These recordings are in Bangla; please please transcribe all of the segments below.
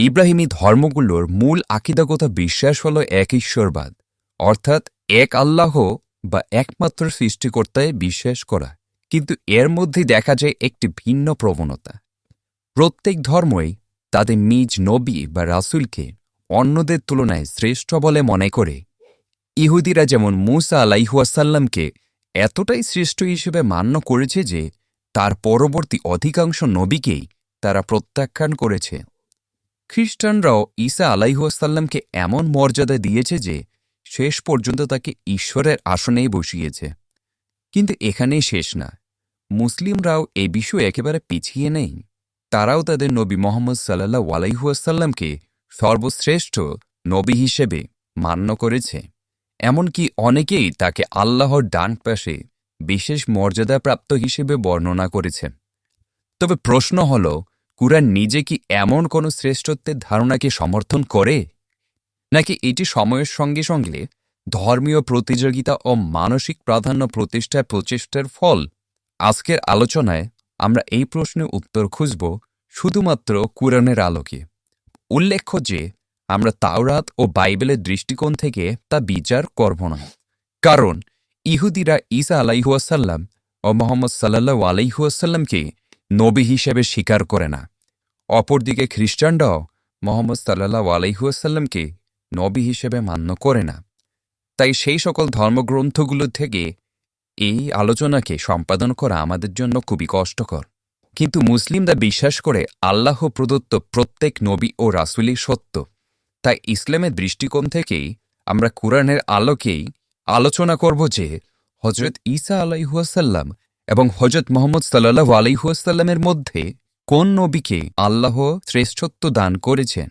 ইব্রাহিমী ধর্মগুলোর মূল আকিদাগত বিশ্বাস হল এক ঈশ্বরবাদ, অর্থাৎ এক আল্লাহ বা একমাত্র সৃষ্টিকর্তায় বিশ্বাস করা। কিন্তু এর মধ্যে দেখা যায় একটি ভিন্ন প্রবণতা। প্রত্যেক ধর্মই তাদের নিজ নবী বা রাসুলকে অন্যদের তুলনায় শ্রেষ্ঠ বলে মনে করে। ইহুদিরা যেমন মুসা আলাইহুয়াসাল্লামকে এতটাই শ্রেষ্ঠ হিসেবে মান্য করেছে যে তার পরবর্তী অধিকাংশ নবীকেই তারা প্রত্যাখ্যান করেছে। খ্রিস্টানরাও ঈসা আলাইহুয়াসাল্লামকে এমন মর্যাদা দিয়েছে যে শেষ পর্যন্ত তাকে ঈশ্বরের আসনেই বসিয়েছে। কিন্তু এখানেই শেষ না। মুসলিমরাও এ বিষয়ে একেবারে পিছিয়ে নেই। তারাও তাদের নবী মোহাম্মদ সাল্লাহ আলাইহুয়াসাল্লামকে সর্বশ্রেষ্ঠ নবী হিসেবে মান্য করেছে। এমনকি অনেকেই তাকে আল্লাহর ডান পাশে বিশেষ মর্যাদাপ্রাপ্ত হিসেবে বর্ণনা করেছে। তবে প্রশ্ন হল কুরআন নিজে কি এমন কোনো শ্রেষ্ঠত্বের ধারণাকে সমর্থন করে? নাকি এটি সময়ের সঙ্গে সঙ্গে ধর্মীয় প্রতিযোগিতা ও মানসিক প্রাধান্য প্রতিষ্ঠার প্রচেষ্টার ফল? আজকের আলোচনায় আমরা এই প্রশ্নের উত্তর খুঁজব শুধুমাত্র কুরআনের আলোকে। উল্লেখ্য যে, আমরা তাওরাত ও বাইবেলের দৃষ্টিকোণ থেকে তা বিচার করব না। কারণ ইহুদিরা ঈসা আলাইহুয়াসাল্লাম ও মোহাম্মদ সাল্লাহ আলাইহুয়াসাল্লামকে নবী হিসেবে স্বীকার করে না। অপরদিকে খ্রিস্টানরাও মোহাম্মদ সাল্লাহ আলাইহুয়াসাল্লামকে নবী হিসেবে মান্য করে না। তাই সেই সকল ধর্মগ্রন্থগুলো থেকে এই আলোচনাকে সম্পাদন করা আমাদের জন্য খুবই কষ্টকর। কিন্তু মুসলিমরা বিশ্বাস করে আল্লাহ প্রদত্ত প্রত্যেক নবী ও রাসুলই সত্য। তাই ইসলামের দৃষ্টিকোণ থেকেই আমরা কোরআনের আলোকেই আলোচনা করব যে হজরত ঈসা আলাইহুয়াসাল্লাম এবং হজরত মোহাম্মদ সাল্লাহ আলাইহুয়াসাল্লামের মধ্যে কোন নবীকে আল্লাহ শ্রেষ্ঠত্ব দান করেছেন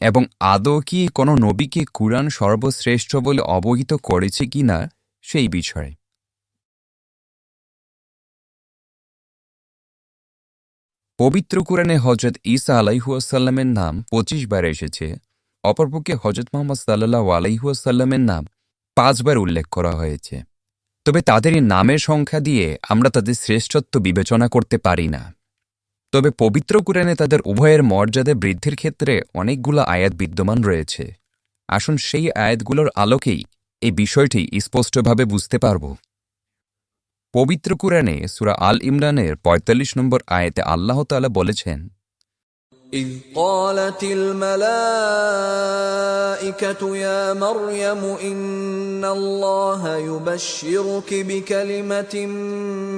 এবং আদৌ কি কোনো নবীকে কুরআন সর্বশ্রেষ্ঠ বলে অবহিত করেছে কিনা সেই বিষয়ে? পবিত্র কুরআনে হজরত ঈসা আলাইহুয়াসাল্লামের নাম পঁচিশ বার এসেছে। অপরপক্ষে হজরত মোহাম্মদ সাল্লাহ আলাইহুয়াসাল্লামের নাম পাঁচবার উল্লেখ করা হয়েছে। তবে তাদের নামের সংখ্যা দিয়ে আমরা তাদের শ্রেষ্ঠত্ব বিবেচনা করতে পারি না। তবে পবিত্র কুরআনে তাদের উভয়ের মর্যাদা বৃদ্ধির ক্ষেত্রে অনেকগুলো আয়াত বিদ্যমান রয়েছে। আসুন সেই আয়াতগুলোর আলোকেই এই বিষয়টি স্পষ্টভাবে বুঝতে পারব। পবিত্র কুরআনে সুরা আল ইমরানের ৪৫ নম্বর আয়াতে আল্লাহ তাআলা বলেছেন إذ قالت الملائكة يا مريم إن الله يبشرك بكلمة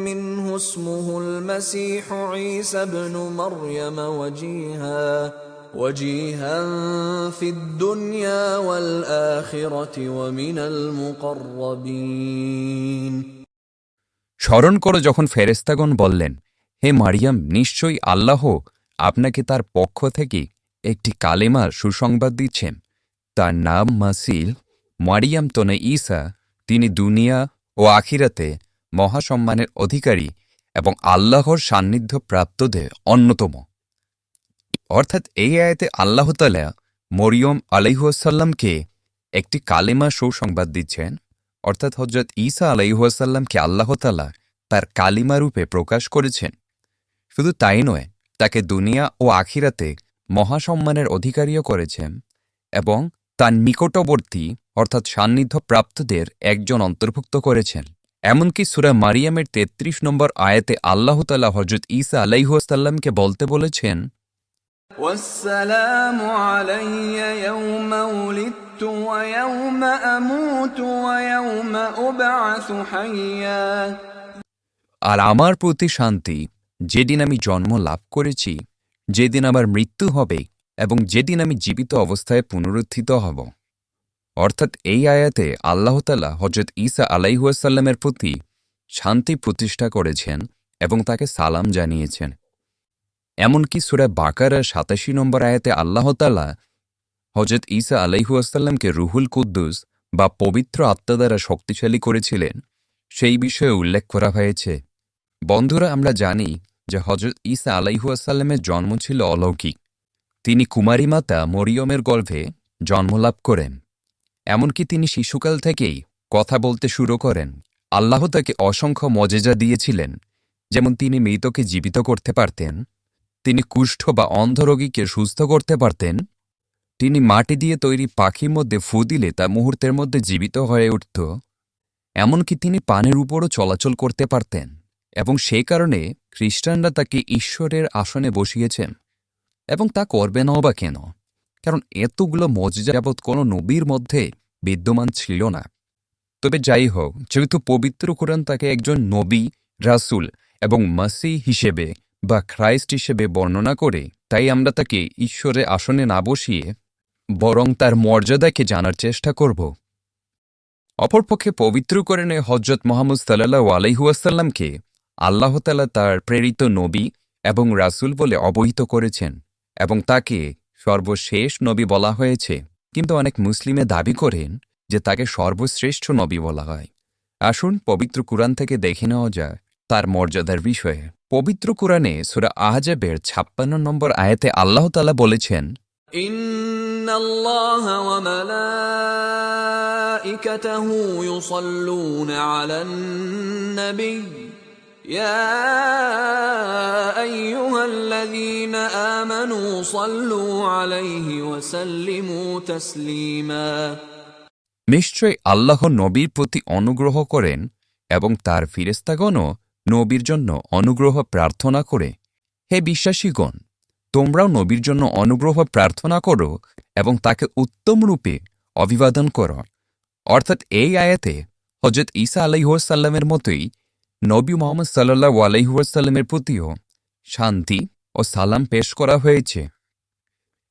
منه اسمه المسيح عيسى ابن مريم وجيها وجيها في الدنيا والآخرة ومن المقربين স্মরণ করো যখন ফেরেস্তাগণ বললেন হে মারিয়াম নিশ্চয়ই আল্লাহ আপনাকে তার পক্ষ থেকে একটি কালেমার সুসংবাদ দিচ্ছেন। তার নাম মাসিল। মারিয়াম তনে ঈসা, তিনি দুনিয়া ও আখিরাতে মহাসম্মানের অধিকারী এবং আল্লাহর সান্নিধ্য প্রাপ্তদের অন্যতম। অর্থাৎ এই আয়াতে আল্লাহ তালা মরিয়ম আলাইহুয়াসাল্লামকে একটি কালেমা সুসংবাদ দিচ্ছেন। অর্থাৎ হজরত ঈসা আলাইহুয়াসাল্লামকে আল্লাহ তালা তার কালিমা রূপে প্রকাশ করেছেন। শুধু তাই নয় তাকে দুনিয়া ও আখিরাতে মহাসম্মানের অধিকারীও করেছেন এবং তার নিকটবর্তী অর্থাৎ সান্নিধ্য প্রাপ্তদের একজন অন্তর্ভুক্ত করেছেন। এমনকি সুরা মারিয়ামের ৩৩ নম্বর আয়াতে আল্লাহ তালা হজরত ইসা আলাইহাল্লামকে বলতে বলেছেন আর আমার প্রতি শান্তি যেদিন আমি জন্ম লাভ করেছি, যেদিন আমার মৃত্যু হবে এবং যেদিন আমি জীবিত অবস্থায় পুনরুত্থিত হব। অর্থাৎ এই আয়াতে আল্লাহতালা হজরত ঈসা আলাইহুয়াসাল্লামের প্রতি শান্তি প্রতিষ্ঠা করেছেন এবং তাকে সালাম জানিয়েছেন। এমনকি সুরা বাকারার সাতাশি নম্বর আয়াতে আল্লাহতালা হজরত ঈসা আলাইহুয়াসাল্লামকে রুহুল কুদ্দুস বা পবিত্র আত্মা দ্বারা শক্তিশালী করেছিলেন। সেই বিষয়ে উল্লেখ করা হয়েছে বন্ধুরা, আমরা জানি যে হজরত ঈসা আলাইহুয়াসাল্লামের জন্ম ছিল অলৌকিক। তিনি কুমারী মাতা মরিয়মের গর্ভে জন্মলাভ করেন। এমনকি তিনি শিশুকাল থেকেই কথা বলতে শুরু করেন। আল্লাহ তাকে অসংখ্য মজেজা দিয়েছিলেন, যেমন তিনি মৃতকে জীবিত করতে পারতেন, তিনি কুষ্ঠ বা অন্ধরোগীকে সুস্থ করতে পারতেন, তিনি মাটি দিয়ে তৈরি পাখির মধ্যে ফু দিলে তা মুহূর্তের মধ্যে জীবিত হয়ে উঠত। এমনকি তিনি পানের উপরও চলাচল করতে পারতেন। এবং সেই কারণে খ্রিস্টানরা তাকে ঈশ্বরের আসনে বসিয়েছেন এবং তা করবে নাও বা কেন? কারণ এতগুলো মজিজা যাবৎ কোনো নবীর মধ্যে বিদ্যমান ছিল না। তবে যাই হোক, যেহেতু পবিত্র কোরআন তাকে একজন নবী, রাসূল এবং মাসি হিসেবে বা খ্রাইস্ট হিসেবে বর্ণনা করে, তাই আমরা তাকে ঈশ্বরের আসনে না বসিয়ে বরং তার মর্যাদাকে জানার চেষ্টা করব। অপরপক্ষে পবিত্র কোরআনে হজরত মোহাম্মদ সাল্লাহ আলাইহুয়াসাল্লামকে আল্লাহতালা তার প্রেরিত নবী এবং রাসূল বলে অবহিত করেছেন এবং তাকে সর্বশেষ নবী বলা হয়েছে। কিন্তু অনেক মুসলিমে দাবি করেন যে তাকে সর্বশ্রেষ্ঠ নবী বলা হয়। আসুন পবিত্র কুরআন থেকে দেখে নেওয়া যায় তার মর্যাদার বিষয়ে। পবিত্র কুরআনে সুরা আহজাবের ছাপ্পান্ন নম্বর আয়াতে আল্লাহ তালা বলেছেন إن يا أيها الذين آمنوا صلوا عليه وسلموا تسليما নিশ্চয় আল্লাহ নবীর প্রতি অনুগ্রহ করেন এবং তার ফিরেস্তাগণও নবীর জন্য অনুগ্রহ প্রার্থনা করে হে বিশ্বাসীগণ তোমরাও নবীর জন্য অনুগ্রহ প্রার্থনা করো এবং তাকে উত্তম রূপে অভিবাদন করো অর্থাৎ এই আয়াতে হজরত ঈসা আলাইহুয়াসাল্লামের মতোই নবী মোহাম্মদ সাল্লাহ আলাইহুয়াসাল্লামের প্রতিও শান্তি ও সালাম পেশ করা হয়েছে।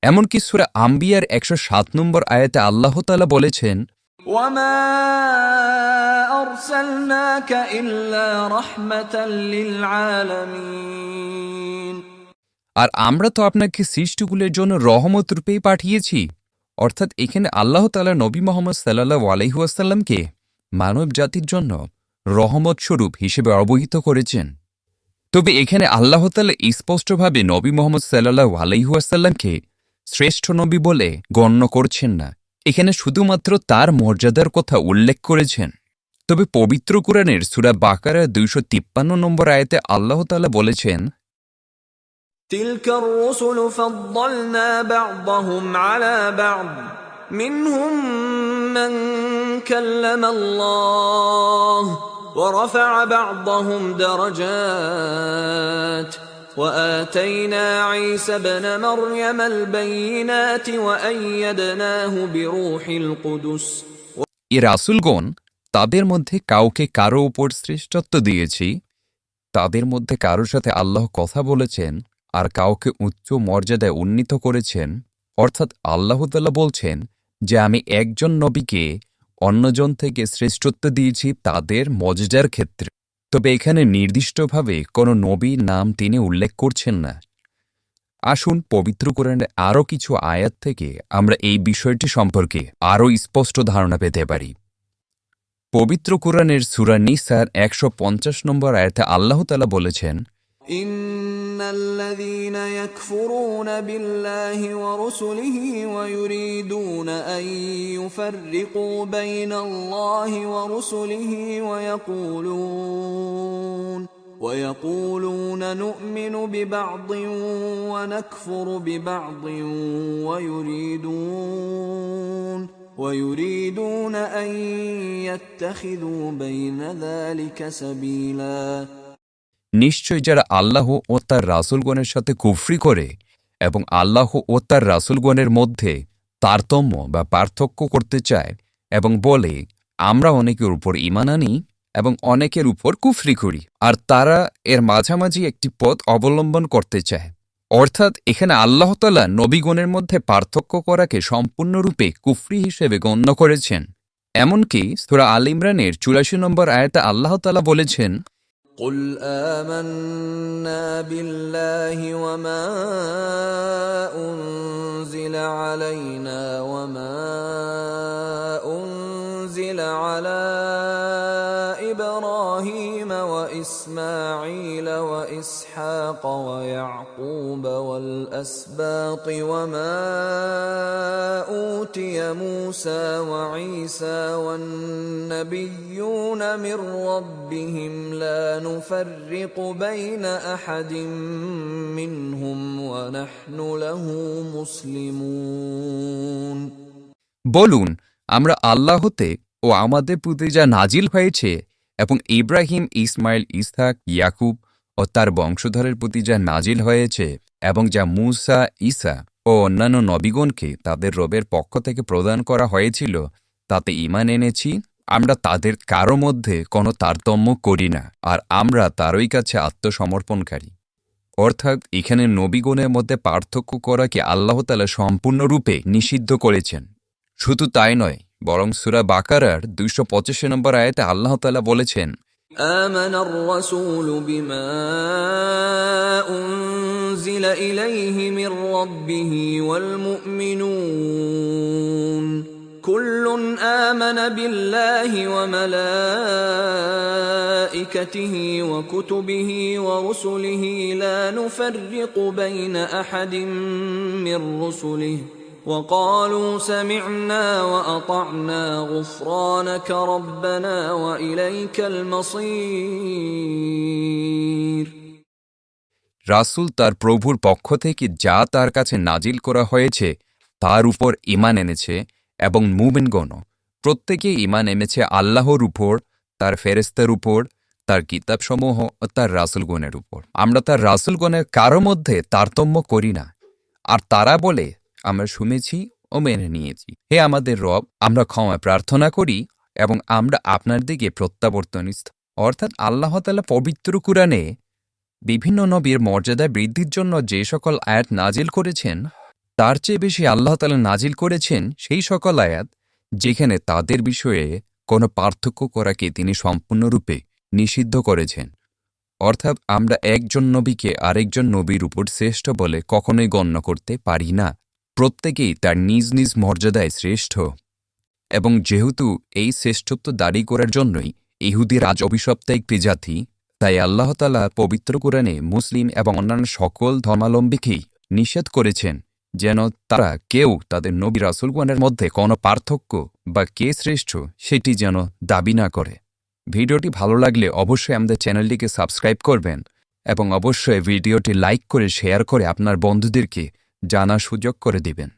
এমনকি সুরা আম্বিয়ার একশো সাত নম্বর আয়াতে আল্লাহ তালা বলেছেন আর আমরা তো আপনাকে সৃষ্টিগুলের জন্য রহমত রূপেই পাঠিয়েছি। অর্থাৎ এখানে আল্লাহ তালা নবী মোহাম্মদ সাল্লাহ আলাইহুয়াসাল্লামকে মানব জাতির জন্য রহমত স্বরূপ হিসেবে অবহিত করেছেন তবে এখানে আল্লাহ তালা স্পষ্টভাবে নবী মোহাম্মদ সাল্লাহ আলহিউসাল্লামকে শ্রেষ্ঠ নবী বলে গণ্য করছেন না এখানে শুধুমাত্র তার মর্যাদার কথা উল্লেখ করেছেন তবে পবিত্র কোরআনের সুরা বাকারা দুইশো তিপ্পান্ন নম্বর আয়াতে আল্লাহ তালা বলেছেন تلك الرسل فضلنا بعضهم على بعض منهم من كلم الله ورفع بعضهم درجات واتينا عيسى ابن مريم البينات وايدناه بروح القدس এ রাসুলগণ তাদের মধ্যে কাউকে কারো উপর শ্রেষ্ঠত্ব দিয়েছি তাদের মধ্যে কারোর সাথে আল্লাহ কথা বলেছেন আর কাউকে উচ্চ মর্যাদায় উন্নীত করেছেন অর্থাৎ আল্লাহতাল্লাহ বলছেন যে আমি একজন নবীকে অন্যজন থেকে শ্রেষ্ঠত্ব দিয়েছি তাদের মর্যাদার ক্ষেত্রে। তবে এখানে নির্দিষ্টভাবে কোনো নবীর নাম তিনি উল্লেখ করছেন না। আসুন পবিত্র কোরআনের আরও কিছু আয়াত থেকে আমরা এই বিষয়টি সম্পর্কে আরও স্পষ্ট ধারণা পেতে পারি। পবিত্র কোরআনের সুরা নিসার একশো পঞ্চাশ নম্বর আয়াতে আল্লাহ তালা বলেছেন إن الذين يكفرون بالله ورسله ويريدون أن يفرقوا بين الله ورسله ويقولون ويقولون نؤمن ببعض ونكفر ببعض ويريدون ويريدون أن يتخذوا بين ذلك سبيلاً নিশ্চয় যারা আল্লাহ ও তার রাসুলগণের সাথে কুফরি করে এবং আল্লাহ ও তার রাসুলগণের মধ্যে তারতম্য বা পার্থক্য করতে চায় এবং বলে, আমরা অনেকের উপর ইমান আনি এবং অনেকের উপর কুফরি করি। আর তারা এর মাঝামাঝি একটি পথ অবলম্বন করতে চায়। অর্থাৎ এখানে আল্লাহতালা নবীগণের মধ্যে পার্থক্য করাকে সম্পূর্ণরূপে কুফরি হিসেবে গণ্য করেছেন। এমনকি সুরা আল ইমরানের চুরাশি নম্বর আয়াতে আল্লাহতালা বলেছেন قل آمنا بالله وما أنزل علينا وما أنزل على وإسماعيل وإسحاق واسحاق ويعقوب والاسباط وما اوتي موسى وعيسى والنبيون من ربهم لا نفرق بين احد منهم ونحن له مسلمون বলুন আমরা আল্লাহ হতে ও আমাদের প্রতি যা নাজিল হয়েছে এবং ইব্রাহিম, ইসমাইল, ইসহাক, ইয়াকুব ও তার বংশধরের প্রতি যা নাজিল হয়েছে এবং যা মুসা, ঈসা ও অন্যান্য নবীগণকে তাদের রবের পক্ষ থেকে প্রদান করা হয়েছিল, তাতে ইমান এনেছি, আমরা তাদের কারও মধ্যে কোনো তারতম্য করি না, আর আমরা তারই কাছে আত্মসমর্পণকারী। অর্থাৎ এখানে নবীগণের মধ্যে পার্থক্য করাকে আল্লাহতালা সম্পূর্ণরূপে নিষিদ্ধ করেছেন? শুধু তাই নয় বরং সুরা বাকারার দুইশো পঁচাশি নম্বর আয়াতে আল্লাহ তালা বলেছেন آمن الرسول بما أنزل إليه من ربه والمؤمنون كل آمن بالله وملائكته وكتبه ورسله لا نفرق بين أحد من رسله وقالوا سمعنا وأطعنا غفرانك ربنا وإليك المصير রাসূল তার প্রভুর পক্ষ থেকে যা তার কাছে নাজিল করা হয়েছে তার উপর ইমান এনেছে এবং মুমিনগণ প্রত্যেকেই ইমান এনেছে আল্লাহর উপর তার ফেরেস্তার উপর তার কিতাবসমূহ ও তার রাসুলগণের উপর আমরা তার রাসুলগণের কারো মধ্যে তারতম্য করি না আর তারা বলে আমরা শুনেছি ও মেনে নিয়েছি। হে আমাদের রব, আমরা ক্ষমা প্রার্থনা করি এবং আমরা আপনার দিকে প্রত্যাবর্তনিস্থ। অর্থাৎ আল্লাহ তালা পবিত্র কুরআনে বিভিন্ন নবীর মর্যাদা বৃদ্ধির জন্য যে সকল আয়াত নাজিল করেছেন, তার চেয়ে বেশি আল্লাহ তালা নাজিল করেছেন সেই সকল আয়াত যেখানে তাদের বিষয়ে কোনো পার্থক্য করাকে তিনি সম্পূর্ণরূপে নিষিদ্ধ করেছেন। অর্থাৎ আমরা একজন নবীকে আরেকজন নবীর উপর শ্রেষ্ঠ বলে কখনোই গণ্য করতে পারি না। প্রত্যেকেই তার নিজ নিজ মর্যাদায় শ্রেষ্ঠ এবং যেহেতু এই শ্রেষ্ঠত্ব দাঁড়ি করার জন্যই ইহুদির রাজ অভিশপ্ত একটি জাতি তাই আল্লাহতালা পবিত্র কোরআনে মুসলিম এবং অন্যান্য সকল ধর্মাবলম্বীকেই নিষেধ করেছেন যেন তারা কেউ তাদের নবী রাসুলগণের মধ্যে কোনো পার্থক্য বা কে শ্রেষ্ঠ সেটি যেন দাবি না করে। ভিডিওটি ভালো লাগলে অবশ্যই আমাদের চ্যানেলটিকে সাবস্ক্রাইব করবেন এবং অবশ্যই ভিডিওটি লাইক করে শেয়ার করে আপনার বন্ধুদেরকে জানার সুযোগ করে দিবেন।